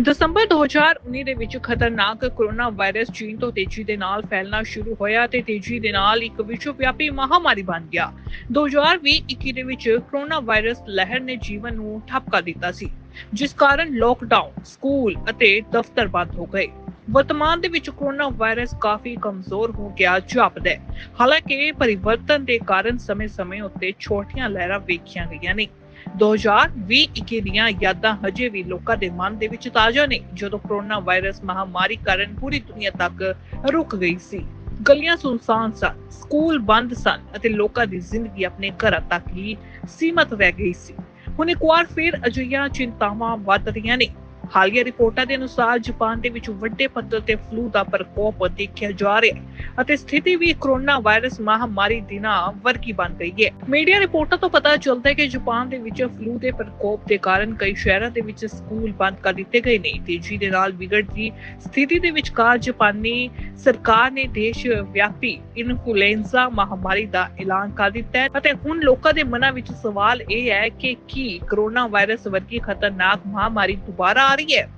ਦਸੰਬਰ 2019 ਦੇ ਵਿੱਚ ਖਤਰਨਾਕ ਕੋਰੋਨਾ ਵਾਇਰਸ ਚੀਨ ਤੋਂ ਤੇਜ਼ੀ ਦੇ ਨਾਲ ਫੈਲਣਾ ਸ਼ੁਰੂ ਹੋਇਆ ਤੇ ਤੇਜ਼ੀ ਦੇ ਨਾਲ ਇੱਕ ਵਿਸ਼ਵ ਵਿਆਪੀ ਮਹਾਮਾਰੀ ਬਣ ਗਿਆ। 2020-21 ਦੇ ਵਿੱਚ ਕੋਰੋਨਾ ਵਾਇਰਸ ਲਹਿਰ ਨੇ ਜੀਵਨ ਨੂੰ ਠੱਪਕਾ ਦਿੱਤਾ ਸੀ, ਜਿਸ ਕਾਰਨ ਲੋਕਡਾਊਨ ਸਕੂਲ ਅਤੇ ਦਫ਼ਤਰ ਬੰਦ ਹੋ ਗਏ। ਵਰਤਮਾਨ ਦੇ ਵਿੱਚ ਕੋਰੋਨਾ ਵਾਇਰਸ ਕਾਫੀ ਕਮਜ਼ੋਰ ਹੋ ਗਿਆ ਜਾਪਦਾ ਹੈ। ਹਾਲਾਂਕਿ ਪਰਿਵਰਤਨ ਦੇ ਕਾਰਨ ਸਮੇਂ-ਸਮੇਂ ਉੱਤੇ ਛੋਟੀਆਂ ਲਹਿਰਾਂ ਵੇਖੀਆਂ ਗਈਆਂ ਨੇ। 2020-21 ਦੀਆਂ ਯਾਦਾਂ ਹਜੇ ਵੀ ਲੋਕਾਂ ਦੇ ਮਨ ਦੇ ਵਿੱਚ ਤਾਜ਼ਾ ਨੇ, ਜਦੋਂ ਕੋਰੋਨਾ ਵਾਇਰਸ ਮਹਾਮਾਰੀ ਕਾਰਨ ਪੂਰੀ ਦੁਨੀਆ ਤੱਕ ਰੁਕ ਗਈ ਸੀ। ਗਲੀਆਂ ਸੁਨਸਾਨ ਸਨ, ਸਕੂਲ ਬੰਦ ਸਨ ਅਤੇ ਲੋਕਾਂ ਦੀ ਜ਼ਿੰਦਗੀ ਆਪਣੇ ਘਰਾਂ ਤੱਕ ਹੀ ਸੀਮਤ ਰਹਿ ਗਈ ਸੀ। ਹੁਣ ਇੱਕ ਵਾਰ ਫਿਰ ਅਜਿਹੀਆਂ ਚਿੰਤਾਵਾਂ ਵੱਧ ਰਹੀਆਂ ਨੇ। ਹਾਲੀਆ ਰਿਪੋਰਟਾਂ ਦੇ ਅਨੁਸਾਰ ਜਾਪਾਨ ਦੇ ਵਿੱਚ ਵੱਡੇ ਪੱਧਰ ਤੇ ਫਲੂ ਦਾ ਪ੍ਰਕੋਪ ਦੇਖਿਆ ਜਾ ਰਿਹਾ ਹੈ ਅਤੇ ਸਥਿਤੀ ਵੀ ਕੋਰੋਨਾ ਵਾਇਰਸ ਮਹਾਮਾਰੀ ਦੀ ਨਾ ਵਰਗੀ ਬਣ ਗਈ ਹੈ। ਮੀਡੀਆ ਰਿਪੋਰਟਾਂ ਤੋਂ ਪਤਾ ਚੱਲਦਾ ਹੈ ਕਿ ਜਾਪਾਨ ਦੇ ਵਿੱਚ ਫਲੂ ਦੇ ਪ੍ਰਕੋਪ ਦੇ ਕਾਰਨ ਕਈ ਸ਼ਹਿਰਾਂ ਦੇ ਵਿੱਚ ਸਕੂਲ ਬੰਦ ਕਰ ਦਿੱਤੇ ਗਏ ਨੇ। ਤੇਜ਼ੀ ਦੇ ਨਾਲ ਵਿਗੜਦੀ ਸਥਿਤੀ ਦੇ ਵਿਚਕਾਰ ਜਾਪਾਨੀ ਸਰਕਾਰ ਨੇ ਦੇਸ਼ ਵਿਆਪੀ ਇਨਫਲੂਐਂਜ਼ਾ ਮਹਾਮਾਰੀ ਦਾ ਐਲਾਨ ਕਰ ਦਿੱਤਾ ਹੈ ਅਤੇ ਹੁਣ ਲੋਕਾਂ ਦੇ ਮਨਾਂ ਵਿੱਚ ਸਵਾਲ ਇਹ ਹੈ ਕਿ ਕੀ ਕੋਰੋਨਾ ਵਾਇਰਸ ਵਰਗੀ ਖਤਰਨਾਕ ਮਹਾਮਾਰੀ ਦੁਬਾਰਾ ਆ ਰਹੀ ਹੈ।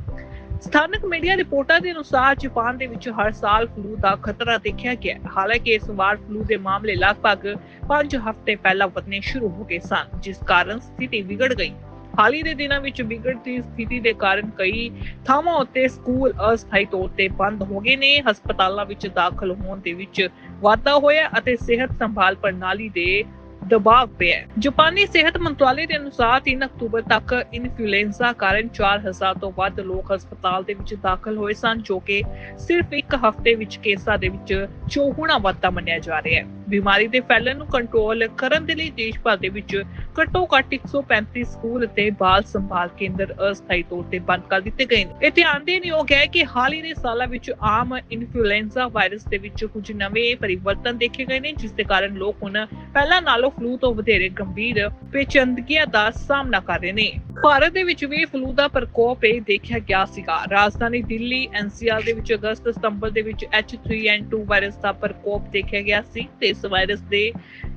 ਸਥਾਨਕ ਮੀਡੀਆ ਰਿਪੋਰਟਾਂ ਦੇ ਅਨੁਸਾਰ ਜਾਪਾਨ ਦੇ ਵਿੱਚ ਹਰ ਸਾਲ ਫਲੂ ਦਾ ਖਤਰਾ ਦੇਖਿਆ ਗਿਆ ਹਾਲਾਂਕਿ ਇਸ ਵਾਰ ਫਲੂ ਦੇ ਮਾਮਲੇ ਲਗਭਗ 5 ਹਫ਼ਤੇ ਪਹਿਲਾਂ ਵਧਣੇ ਸ਼ੁਰੂ ਹੋ ਗਏ ਸਨ, ਜਿਸ ਕਾਰਨ ਸਥਿਤੀ ਵਿਗੜ ਗਈ। ਹਾਲ ਹੀ ਦੇ ਦਿਨਾਂ ਵਿੱਚ ਵਿਗੜਦੀ ਸਥਿਤੀ ਦੇ ਕਾਰਨ ਕਈ ਥਾਵਾਂ ਉੱਤੇ ਸਕੂਲ ਅਸਥਾਈ ਤੌਰ ਤੇ ਬੰਦ ਹੋ ਗਏ ਨੇ। ਹਸਪਤਾਲਾਂ ਵਿੱਚ ਦਾਖਲ ਹੋਣ ਦੇ ਵਿੱਚ ਵਾਧਾ ਹੋਇਆ ਅਤੇ ਸਿਹਤ ਸੰਭਾਲ ਪ੍ਰਣਾਲੀ ਦੇ ਦਬਾਅ ਪਿਆ ਹੈ। ਜਾਪਾਨੀ ਸਿਹਤ ਮੰਤਰਾਲੇ ਦੇ ਅਨੁਸਾਰ 3 ਅਕਤੂਬਰ ਤੱਕ ਇਨਫਲੂਐਂਜ਼ਾ ਕਾਰਨ 4000 ਤੋਂ ਵੱਧ ਲੋਕ ਹਸਪਤਾਲ ਦੇ ਵਿੱਚ ਦਾਖਲ ਹੋਏ ਸਨ, ਜੋ ਕਿ ਸਿਰਫ ਇੱਕ ਹਫ਼ਤੇ ਵਿੱਚ ਕੇਸਾਂ ਦੇ ਵਿੱਚ ਚੌਗੁਣਾ ਵਾਧਾ ਮੰਨਿਆ ਜਾ ਰਿਹਾ ਹੈ ਬਿਮਾਰੀ ਦੇ ਫੈਲਣ ਨੂੰ ਕੰਟਰੋਲ ਕਰਨ ਦੇ ਲਈ ਦੇਸ਼ ਭਰ ਦੇ ਵਿੱਚ ਘੱਟੋ ਘੱਟ 135 ਸਕੂਲ ਅਤੇ ਬਾਲ ਸੰਭਾਲ ਕੇਂਦਰ ਅਸਥਾਈ ਤੌਰ ਤੇ ਬੰਦ ਕਰ ਦਿੱਤੇ ਗਏ ਨੇ। ਇਹ ਧਿਆਨ ਦੇਣ ਯੋਗ ਹੈ ਕਿ ਹਾਲ ਹੀ ਦੇ ਸਾਲਾਂ ਵਿੱਚ ਆਮ ਇਨਫਲੂਐਂਜ਼ਾ ਵਾਇਰਸ ਦੇ ਵਿੱਚ ਕੁਝ ਨਵੇਂ ਪਰਿਵਰਤਨ ਦੇਖੇ ਗਏ ਨੇ, ਜਿਸ ਦੇ ਕਾਰਨ ਲੋਕ ਹੁਣ ਪਹਿਲਾਂ ਨਾਲੋਂ ਫਲੂ ਤੋਂ ਵਧੇਰੇ ਗੰਭੀਰ ਪੇਚੰਦਗੀਆਂ ਦਾ ਸਾਹਮਣਾ ਕਰ ਰਹੇ ਨੇ। ਭਾਰਤ ਦੇ ਵਿੱਚ ਵੀ ਫਲੂ ਦਾ ਪ੍ਰਕੋਪ ਇਹ ਦੇਖਿਆ ਗਿਆ ਸੀਗਾ। ਰਾਜਧਾਨੀ ਦਿੱਲੀ, ਐਨਸੀਆਰ ਦੇ ਵਿੱਚ ਅਗਸਤ ਸਤੰਬਰ ਦੇ ਵਿੱਚ H3N2 ਵਾਇਰਸ ਦਾ ਪ੍ਰਕੋਪ ਦੇਖਿਆ ਗਿਆ ਸੀ ਤੇ ਇਸ ਵਾਇਰਸ ਦੇ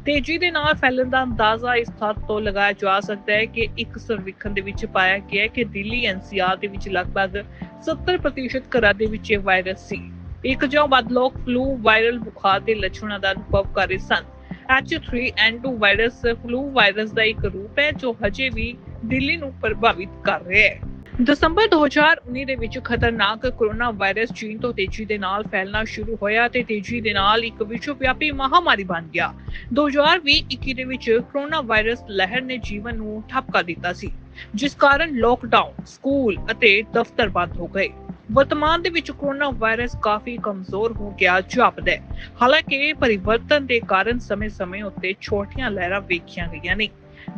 ਤੇਜ਼ੀ ਦੇ ਨਾਲ ਫੈਲਣ ਦਾ ਅੰਦਾਜ਼ਾ ਇਸ ਤੱਥ ਤੋਂ ਲਗਾਇਆ ਜਾ ਸਕਦਾ ਹੈ ਕਿ ਇੱਕ ਸਰਵੇਖਣ ਦੇ ਵਿੱਚ ਪਾਇਆ ਗਿਆ ਹੈ ਕਿ ਦਿੱਲੀ ਐਨਸੀਆਰ ਦੇ ਵਿੱਚ ਲਗਭਗ 70% ਘਰਾਂ ਦੇ ਵਿੱਚ ਇਹ ਵਾਇਰਸ ਸੀ। ਇੱਕ ਜਾਂ ਵੱਧ ਲੋਕ ਫਲੂ ਵਾਇਰਲ ਬੁਖਾਰ ਦੇ ਲੱਛਣਾਂ ਦਾ ਅਨੁਭਵ ਕਰ ਰਹੇ ਸਨ। H3N2 ਵਾਇਰਸ ਫਲੂ ਵਾਇਰਸ ਦਾ ਇੱਕ ਰੂਪ ਹੈ ਜੋ ਹਜੇ ਵੀ ਦਿੱਲੀ ਨੂੰ ਪ੍ਰਭਾਵਿਤ ਕਰ ਰਿਹਾ ਹੈ। ਦਸੰਬਰ 2019 ਦੇ ਵਿੱਚ ਖਤਰਨਾਕ ਕੋਰੋਨਾ ਵਾਇਰਸ ਚੀਨ ਤੋਂ ਤੇਜ਼ੀ ਦੇ ਨਾਲ ਫੈਲਣਾ ਸ਼ੁਰੂ ਹੋਇਆ ਤੇ ਤੇਜ਼ੀ ਦੇ ਨਾਲ ਇੱਕ ਵਿਸ਼ਵ ਵਿਆਪੀ ਮਹਾਮਾਰੀ ਬਣ ਗਿਆ। 2020-21 ਦੇ ਵਿੱਚ ਕੋਰੋਨਾ ਵਾਇਰਸ ਲਹਿਰ ਨੇ ਜੀਵਨ ਨੂੰ ਠੱਪ ਕਰ ਦਿੱਤਾ ਸੀ, ਜਿਸ ਕਾਰਨ ਲੋਕਡਾਊਨ ਸਕੂਲ ਅਤੇ ਦਫ਼ਤਰ ਬੰਦ ਹੋ ਗਏ। ਵਰਤਮਾਨ ਦੇ ਵਿੱਚ ਕੋਰੋਨਾ ਵਾਇਰਸ ਕਾਫੀ ਕਮਜ਼ੋਰ ਹੋ ਗਿਆ ਜਾਪਦਾ ਹੈ। ਹਾਲਾਂਕਿ ਪਰਿਵਰਤਨ ਦੇ ਕਾਰਨ ਸਮੇਂ-ਸਮੇਂ ਉੱਤੇ ਛੋਟੀਆਂ ਲਹਿਰਾਂ ਵੇਖੀਆਂ ਗਈਆਂ ਨੇ।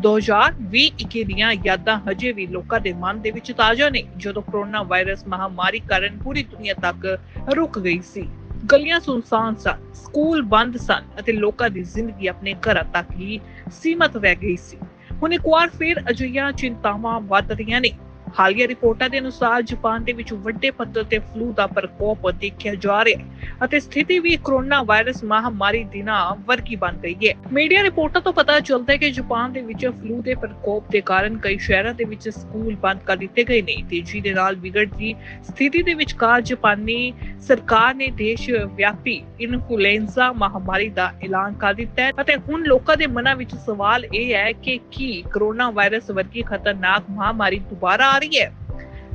2020-21 ਦੀਆਂ ਯਾਦਾਂ ਹਜੇ ਵੀ ਲੋਕਾਂ ਦੇ ਮਨ ਦੇ ਵਿੱਚ ਤਾਜ਼ਾ ਨੇ, ਜਦੋਂ ਕੋਰੋਨਾ ਵਾਇਰਸ ਮਹਾਮਾਰੀ ਕਾਰਨ ਪੂਰੀ ਦੁਨੀਆ ਤੱਕ ਰੁਕ ਗਈ ਸੀ। ਗਲੀਆਂ ਸੁਨਸਾਨ ਸਨ, ਸਕੂਲ ਬੰਦ ਸਨ ਅਤੇ ਲੋਕਾਂ ਦੀ ਜ਼ਿੰਦਗੀ ਆਪਣੇ ਘਰਾਂ ਤੱਕ ਹੀ ਸੀਮਤ ਰਹਿ ਗਈ ਸੀ। ਹੁਣ ਇੱਕ ਵਾਰ ਫਿਰ ਅਜਿਹੀਆਂ ਚਿੰਤਾਵਾਂ ਵੱਧ ਰਹੀਆਂ ਨੇ। ਹਾਲੀਆ ਰਿਪੋਰਟਾਂ ਦੇ ਅਨੁਸਾਰ ਜਾਪਾਨ ਦੇ ਵਿੱਚ ਵੱਡੇ ਪੱਧਰ ਤੇ ਫਲੂ ਦਾ ਪ੍ਰਕੋਪ ਦੇਖਿਆ ਜਾ ਰਿਹਾ ਹੈ। ਅਤੇ ਸਥਿਤੀ ਵੀ ਕੋਰੋਨਾ ਵਾਇਰਸ ਮਹਾਮਾਰੀ ਦੀ ਵਰਗੀ ਬਣ ਗਈ ਹੈ। ਮੀਡੀਆ ਰਿਪੋਰਟਾਂ ਤੋਂ ਪਤਾ ਚੱਲਦਾ ਹੈ ਕਿ ਜਾਪਾਨ ਦੇ ਵਿੱਚ ਫਲੂ ਦੇ ਪ੍ਰਕੋਪ ਦੇ ਕਾਰਨ ਕਈ ਸ਼ਹਿਰਾਂ ਦੇ ਵਿੱਚ ਸਕੂਲ ਬੰਦ ਕਰ ਦਿੱਤੇ ਗਏ ਨੇ। ਤੇਜ਼ੀ ਦੇ ਨਾਲ ਵਿਗੜਦੀ ਸਥਿਤੀ ਦੇ ਵਿਚਕਾਰ ਜਾਪਾਨੀ ਸਰਕਾਰ ਨੇ ਦੇਸ਼ ਵਿਆਪੀ ਇਨਫਲੂਐਂਜ਼ਾ ਮਹਾਮਾਰੀ ਦਾ ਐਲਾਨ ਕਰ ਦਿੱਤਾ ਹੈ ਅਤੇ ਹੁਣ ਲੋਕਾਂ ਦੇ ਮਨਾਂ ਵਿੱਚ ਸਵਾਲ ਇਹ ਹੈ ਕਿ ਕੀ ਕੋਰੋਨਾ ਵਾਇਰਸ ਵਰਗੀ ਖਤਰਨਾਕ ਮਹਾਮਾਰੀ ਦੁਬਾਰਾ ਆ ਰਹੀ ਹੈ?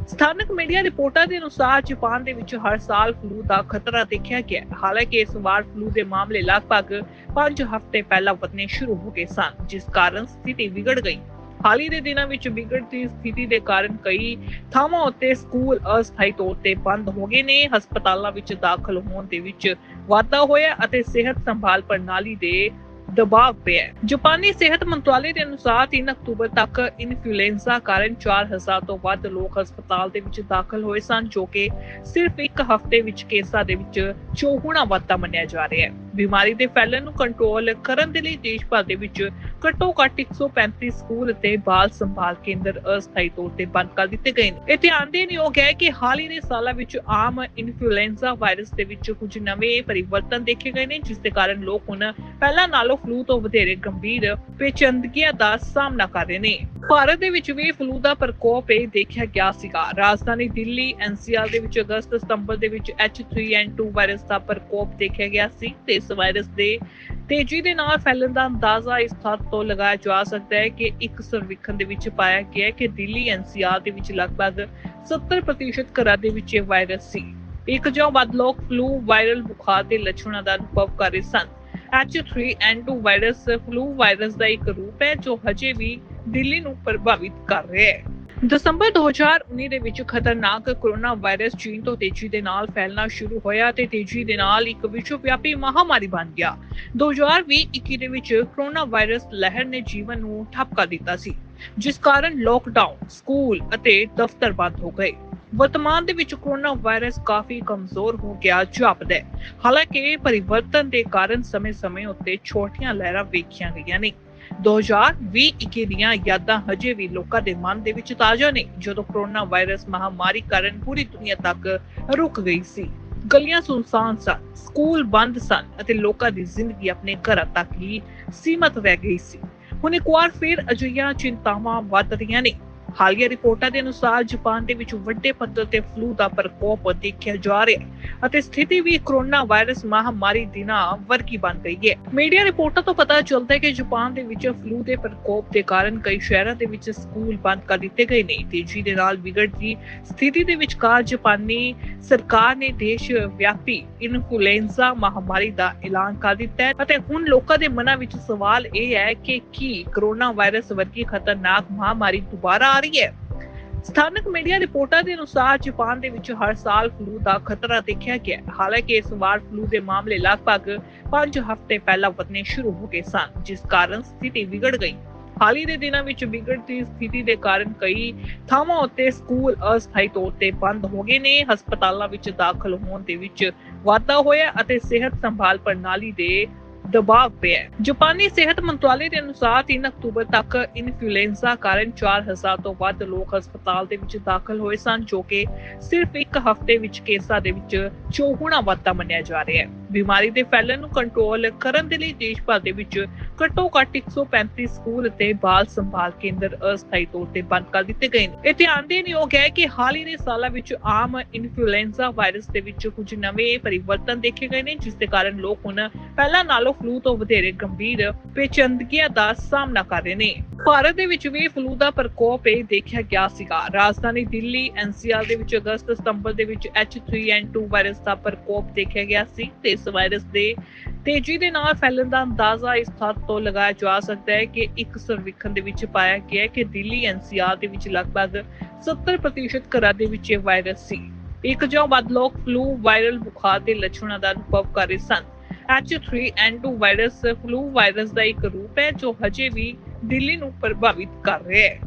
ਸਥਾਨਕ ਮੀਡੀਆ ਰਿਪੋਰਟਾਂ ਦੇ ਅਨੁਸਾਰ ਜਾਪਾਨ ਦੇ ਵਿੱਚ ਹਰ ਸਾਲ ਫਲੂ ਦਾ ਖਤਰਾ ਦੇਖਿਆ ਗਿਆ ਹੈ। ਹਾਲਾਂਕਿ ਇਸ ਵਾਰ ਫਲੂ ਦੇ ਮਾਮਲੇ ਲਗਭਗ 5 ਹਫ਼ਤੇ ਪਹਿਲਾਂ ਵਧਣੇ ਸ਼ੁਰੂ ਹੋ ਗਏ ਸਨ, ਜਿਸ ਕਾਰਨ ਸਥਿਤੀ ਵਿਗੜ ਗਈ ਹਾਲ ਹੀ ਦੇ ਦਿਨਾਂ ਵਿੱਚ ਵਿਗੜਦੀ ਸਥਿਤੀ ਦੇ ਕਾਰਨ ਕਈ ਥਾਵਾਂ ਉੱਤੇ ਸਕੂਲ ਅਸਥਾਈ ਤੌਰ ਤੇ ਬੰਦ ਹੋ ਗਏ ਨੇ ਹਸਪਤਾਲਾਂ ਵਿੱਚ ਦਾਖਲ ਹੋਣ ਦੇ ਵਿੱਚ ਵਾਧਾ ਹੋਇਆ ਅਤੇ ਸਿਹਤ ਸੰਭਾਲ ਪ੍ਰਣਾਲੀ ਦੇ ਦਬਾਅ ਪਿਆ ਹੈ। ਜਾਪਾਨੀ ਸਿਹਤ ਮੰਤਰਾਲੇ ਦੇ ਅਨੁਸਾਰ 3 ਅਕਤੂਬਰ ਤੱਕ ਇਨਫਲੂਐਂਜ਼ਾ ਕਾਰਨ 4000 ਤੋਂ ਵੱਧ ਲੋਕ ਹਸਪਤਾਲ ਦੇ ਵਿੱਚ ਦਾਖਲ ਹੋਏ ਸਨ, ਜੋ ਕਿ ਸਿਰਫ ਇੱਕ ਹਫ਼ਤੇ ਵਿੱਚ ਕੇਸਾਂ ਦੇ ਵਿੱਚ ਚੌਗੁਣਾ ਵਾਧਾ ਮੰਨਿਆ ਜਾ ਰਿਹਾ ਹੈ ਬਿਮਾਰੀ ਦੇ ਫੈਲਣ ਨੂੰ ਕੰਟਰੋਲ ਕਰਨ ਦੇ ਲਈ ਦੇਸ਼ ਭਰ ਦੇ ਵਿੱਚ ਘੱਟੋ ਘੱਟ 135 ਸਕੂਲ ਅਤੇ ਬਾਲ ਸੰਭਾਲ ਕੇਂਦਰ ਅਸਥਾਈ ਤੌਰ ਤੇ ਬੰਦ ਕਰ ਦਿੱਤੇ ਗਏ ਨੇ। ਇਹ ਧਿਆਨ ਦੇਣਯੋਗ ਹੈ ਕਿ ਹਾਲ ਹੀ ਦੇ ਸਾਲਾਂ ਵਿੱਚ ਆਮ ਇਨਫਲੂਐਂਜ਼ਾ ਵਾਇਰਸ ਦੇ ਵਿੱਚ ਕੁਝ ਨਵੇਂ ਪਰਿਵਰਤਨ ਦੇਖੇ ਗਏ ਨੇ, ਜਿਸ ਦੇ ਕਾਰਨ ਲੋਕ ਹੁਣ ਪਹਿਲਾਂ ਨਾਲੋਂ ਫਲੂ ਤੋਂ ਵਧੇਰੇ ਗੰਭੀਰ ਪੇਚੰਦਗੀਆਂ ਦਾ ਸਾਹਮਣਾ ਕਰ ਰਹੇ ਨੇ। ਭਾਰਤ ਦੇ ਵਿੱਚ ਵੀ ਫਲੂ ਦਾ ਪ੍ਰਕੋਪ ਇਹ ਦੇਖਿਆ ਗਿਆ ਸੀਗਾ। ਰਾਜਧਾਨੀ ਦਿੱਲੀ ਐਨਸੀਆਰ ਦੇ ਵਿੱਚ ਅਗਸਤ ਸਤੰਬਰ ਦੇ ਵਿੱਚ H3N2 ਵਾਇਰਸ ਦਾ ਪ੍ਰਕੋਪ ਦੇਖਿਆ ਗਿਆ ਸੀ ਤੇ ਇਸ ਵਾਇਰਸ ਦੇ ਤੇਜ਼ੀ ਦੇ ਨਾਲ ਫੈਲਣ ਦਾ ਅੰਦਾਜ਼ਾ ਇਸ ਤੱਥ ਤੋਂ ਲਗਾਇਆ ਜਾ ਸਕਦਾ ਹੈ ਕਿ ਇੱਕ ਸਰਵੇਖਣ ਦੇ ਵਿੱਚ ਪਾਇਆ ਗਿਆ ਹੈ ਕਿ ਦਿੱਲੀ ਐਨਸੀਆਰ ਦੇ ਵਿੱਚ ਲਗਭਗ 70% ਘਰਾਂ ਦੇ ਵਿੱਚ ਇਹ ਵਾਇਰਸ ਸੀ। ਇੱਕ ਜੋ ਵੱਧ ਲੋਕ ਫਲੂ ਵਾਇਰਲ ਬੁਖਾਰ ਦੇ ਲੱਛਣਾਂ ਦਾ ਅਨੁਭਵ ਕਰ ਰਹੇ ਸਨ। H3N2 ਵਾਇਰਸ ਫਲੂ ਵਾਇਰਸ ਦਾ ਇੱਕ ਰੂਪ ਹੈ ਜੋ ਹਜੇ ਵੀ ਦਿੱਲੀ ਨੂੰ ਪ੍ਰਭਾਵਿਤ ਕਰ ਰਿਹਾ ਹੈ। ਦਸੰਬਰ 2019 ਦੇ ਵਿੱਚ ਖਤਰਨਾਕ ਕੋਰੋਨਾ ਵਾਇਰਸ ਚੀਨ ਤੋਂ ਤੇਜ਼ੀ ਦੇ ਨਾਲ ਫੈਲਣਾ ਸ਼ੁਰੂ ਹੋਇਆ ਤੇ ਤੇਜ਼ੀ ਦੇ ਨਾਲ ਇੱਕ ਵਿਸ਼ਵ ਵਿਆਪੀ ਮਹਾਮਾਰੀ ਬਣ ਗਿਆ। 2020-21 ਦੇ ਵਿੱਚ ਕੋਰੋਨਾ ਵਾਇਰਸ ਲਹਿਰ ਨੇ ਜੀਵਨ ਨੂੰ ਠੱਪ ਦਿੱਤਾ ਸੀ, ਜਿਸ ਕਾਰਨ ਲੋਕਡਾਊਨ ਸਕੂਲ ਅਤੇ ਦਫ਼ਤਰ ਬੰਦ ਹੋ ਗਏ। ਵਰਤਮਾਨ ਦੇ ਵਿੱਚ ਕੋਰੋਨਾ ਵਾਇਰਸ ਕਾਫੀ ਕਮਜ਼ੋਰ ਹੋ ਗਿਆ, ਜਾਪਦਾ ਹੈ। ਹਾਲਾਂਕਿ ਪਰਿਵਰਤਨ ਦੇ ਕਾਰਨ ਸਮੇਂ-ਸਮੇਂ ਉੱਤੇ ਛੋਟੀਆਂ ਲਹਿਰਾਂ ਵੇਖੀਆਂ ਗਈਆਂ ਨੇ। 2020-21 ਦੀਆਂ ਯਾਦਾਂ ਹਜੇ ਵੀ ਲੋਕਾਂ ਦੇ ਮਨ ਦੇ ਵਿੱਚ ਤਾਜ਼ਾ ਨੇ, ਜਦੋਂ ਕੋਰੋਨਾ ਵਾਇਰਸ ਮਹਾਮਾਰੀ ਕਾਰਨ ਪੂਰੀ ਦੁਨੀਆ ਤੱਕ ਰੁਕ ਗਈ ਸੀ। ਗਲੀਆਂ ਸੁਨਸਾਨ ਸਨ, ਸਕੂਲ ਬੰਦ ਸਨ ਅਤੇ ਲੋਕਾਂ ਦੀ ਜ਼ਿੰਦਗੀ ਆਪਣੇ ਘਰਾਂ ਤੱਕ ਹੀ ਸੀਮਤ ਰਹਿ ਗਈ ਸੀ। ਹੁਣ ਇੱਕ ਵਾਰ ਫਿਰ ਅਜਿਹੀਆਂ ਚਿੰਤਾਵਾਂ ਵੱਧ ਰਹੀਆਂ ਨੇ। ਹਾਲੀਆ ਰਿਪੋਰਟਾਂ ਦੇ ਅਨੁਸਾਰ ਜਾਪਾਨ ਦੇ ਵਿੱਚ ਵੱਡੇ ਪੱਧਰ ਤੇ ਫਲੂ ਦਾ ਪ੍ਰਕੋਪ ਦੇਖਿਆ ਜਾ ਰਿਹਾ ਹੈ ਅਤੇ ਸਥਿਤੀ ਵੀ ਕੋਰੋਨਾ ਵਾਇਰਸ ਮਹਾਮਾਰੀ ਦੀ ਵਰਗੀ ਬਣ ਗਈ ਹੈ। ਮੀਡੀਆ ਰਿਪੋਰਟਾਂ ਤੋਂ ਪਤਾ ਚੱਲਦਾ ਹੈ ਕਿ ਜਾਪਾਨ ਦੇ ਵਿੱਚ ਫਲੂ ਦੇ ਪ੍ਰਕੋਪ ਦੇ ਕਾਰਨ ਕਈ ਸ਼ਹਿਰਾਂ ਦੇ ਵਿੱਚ ਸਕੂਲ ਬੰਦ ਕਰ ਦਿੱਤੇ ਗਏ ਨੇ। ਤੇਜ਼ੀ ਦੇ ਨਾਲ ਵਿਗੜਦੀ ਸਥਿਤੀ ਦੇ ਵਿਚਕਾਰ ਜਾਪਾਨੀ ਸਰਕਾਰ ਨੇ ਦੇਸ਼ ਵਿਆਪੀ ਇਨਫਲੂਐਂਜ਼ਾ ਮਹਾਮਾਰੀ ਦਾ ਐਲਾਨ ਕਰ ਦਿੱਤਾ ਹੈ ਅਤੇ ਹੁਣ ਲੋਕਾਂ ਦੇ ਮਨਾਂ ਵਿੱਚ ਸਵਾਲ ਇਹ ਹੈ ਕਿ ਕੀ ਕੋਰੋਨਾ ਵਾਇਰਸ ਵਰਗੀ ਖਤਰਨਾਕ ਮਹਾਮਾਰੀ ਦੁਬਾਰਾ ਆ ਰਹੀ ਹੈ। ਸਥਾਨਕ ਮੀਡੀਆ ਰਿਪੋਰਟਾਂ ਦੇ ਅਨੁਸਾਰ ਜਾਪਾਨ ਦੇ ਵਿੱਚ ਹਰ ਸਾਲ ਫਲੂ ਦਾ ਖਤਰਾ ਦੇਖਿਆ ਗਿਆ ਹਾਲਾਂਕਿ ਇਸ ਵਾਰ ਫਲੂ ਦੇ ਮਾਮਲੇ ਲਗਭਗ 5 ਹਫ਼ਤੇ ਪਹਿਲਾਂ ਵਧਣੇ ਸ਼ੁਰੂ ਹੋ ਗਏ ਸਨ, ਜਿਸ ਕਾਰਨ ਸਥਿਤੀ ਵਿਗੜ ਗਈ। ਹਾਲ ਹੀ ਦੇ ਦਿਨਾਂ ਵਿੱਚ ਵਿਗੜਦੀ ਸਥਿਤੀ ਦੇ ਕਾਰਨ ਕਈ ਥਾਵਾਂ ਉੱਤੇ ਸਕੂਲ ਅਸਥਾਈ ਤੌਰ ਤੇ ਬੰਦ ਹੋ ਗਏ ਨੇ। ਹਸਪਤਾਲਾਂ ਵਿੱਚ ਦਾਖਲ ਹੋਣ ਦੇ ਵਿੱਚ ਵਾਧਾ ਹੋਇਆ ਅਤੇ ਸਿਹਤ ਸੰਭਾਲ ਪ੍ਰਣਾਲੀ ਦੇ ਦਬਾਅ ਪਿਆ ਹੈ। ਜਾਪਾਨੀ ਸਿਹਤ ਮੰਤਰਾਲੇ ਦੇ ਅਨੁਸਾਰ 3 ਅਕਤੂਬਰ ਤੱਕ ਇਨਫਲੂਐਂਜ਼ਾ ਕਾਰਨ 4000 ਤੋਂ ਵੱਧ ਲੋਕ ਹਸਪਤਾਲ ਦੇ ਵਿੱਚ ਦਾਖਲ ਹੋਏ ਸਨ, ਜੋ ਕਿ ਸਿਰਫ ਇੱਕ ਹਫ਼ਤੇ ਵਿੱਚ ਕੇਸਾਂ ਦੇ ਵਿੱਚ ਚੌਗੁਣਾ ਵਾਧਾ ਮੰਨਿਆ ਜਾ ਰਿਹਾ ਹੈ ਬਿਮਾਰੀ ਦੇ ਫੈਲਣ ਨੂੰ ਕੰਟਰੋਲ ਕਰਨ ਦੇ ਲਈ ਦੇਸ਼ ਭਰ ਦੇ ਵਿੱਚ ਘੱਟੋ ਘੱਟ 135 ਸਕੂਲ ਅਤੇ ਬਾਲ ਸੰਭਾਲ ਕੇਂਦਰ ਅਸਥਾਈ ਤੌਰ ਤੇ ਬੰਦ ਕਰ ਦਿੱਤੇ ਗਏ ਨੇ। ਇਹ ਧਿਆਨ ਦੇਣਯੋਗ ਹੈ ਕਿ ਹਾਲ ਹੀ ਦੇ ਸਾਲਾਂ ਵਿੱਚ ਆਮ ਇਨਫਲੂਐਂਜ਼ਾ ਵਾਇਰਸ ਦੇ ਵਿੱਚ ਕੁਝ ਨਵੇਂ ਪਰਿਵਰਤਨ ਦੇਖੇ ਗਏ ਨੇ, ਜਿਸ ਦੇ ਕਾਰਨ ਲੋਕ ਹੁਣ ਪਹਿਲਾਂ ਨਾਲੋਂ ਫਲੂ ਤੋਂ ਵਧੇਰੇ ਗੰਭੀਰ ਪੇਚੰਦਗੀਆਂ ਦਾ ਸਾਹਮਣਾ ਕਰ ਰਹੇ ਨੇ। ਭਾਰਤ ਦੇ ਵਿੱਚ ਵੀ ਫਲੂ ਦਾ ਪ੍ਰਕੋਪ ਇਹ ਦੇਖਿਆ ਗਿਆ ਸੀਗਾ। ਰਾਜਧਾਨੀ ਦਿੱਲੀ ਐਨਸੀਆਰ ਦੇ ਵਿੱਚ ਅਗਸਤ ਸਤੰਬਰ ਦੇ ਵਿੱਚ H3N2 ਵਾਇਰਸ ਦਾ ਪ੍ਰਕੋਪ ਦੇਖਿਆ ਗਿਆ ਸੀ ਤੇ ਇਸ ਵਾਇਰਸ ਦੇ ਤੇਜ਼ੀ ਦੇ ਨਾਲ ਫੈਲਣ ਦਾ ਅੰਦਾਜ਼ਾ ਇਸ ਤੱਥ ਤੋਂ ਲਗਾਇਆ ਜਾ ਸਕਦਾ ਹੈ ਕਿ ਇੱਕ ਸਰਵੇਖਣ ਦੇ ਵਿੱਚ ਪਾਇਆ ਗਿਆ ਕਿ ਦਿੱਲੀ ਐਨਸੀਆਰ ਦੇ ਵਿੱਚ ਲਗਭਗ 70% ਘਰਾਂ ਦੇ ਵਿੱਚ ਇਹ ਵਾਇਰਸ ਸੀ। ਇੱਕ ਜਾਂ ਵੱਧ ਲੋਕ ਫਲੂ ਵਾਇਰਲ ਬੁਖਾਰ ਦੇ ਲੱਛਣਾਂ ਦਾ ਅਨੁਭਵ ਕਰ ਰਹੇ ਸਨ। H3N2 ਵਾਇਰਸ ਫਲੂ ਵਾਇਰਸ ਦਾ ਇੱਕ ਰੂਪ ਹੈ ਜੋ ਹਜੇ ਵੀ ਦਿੱਲੀ ਨੂੰ ਪ੍ਰਭਾਵਿਤ ਕਰ ਰਿਹਾ ਹੈ।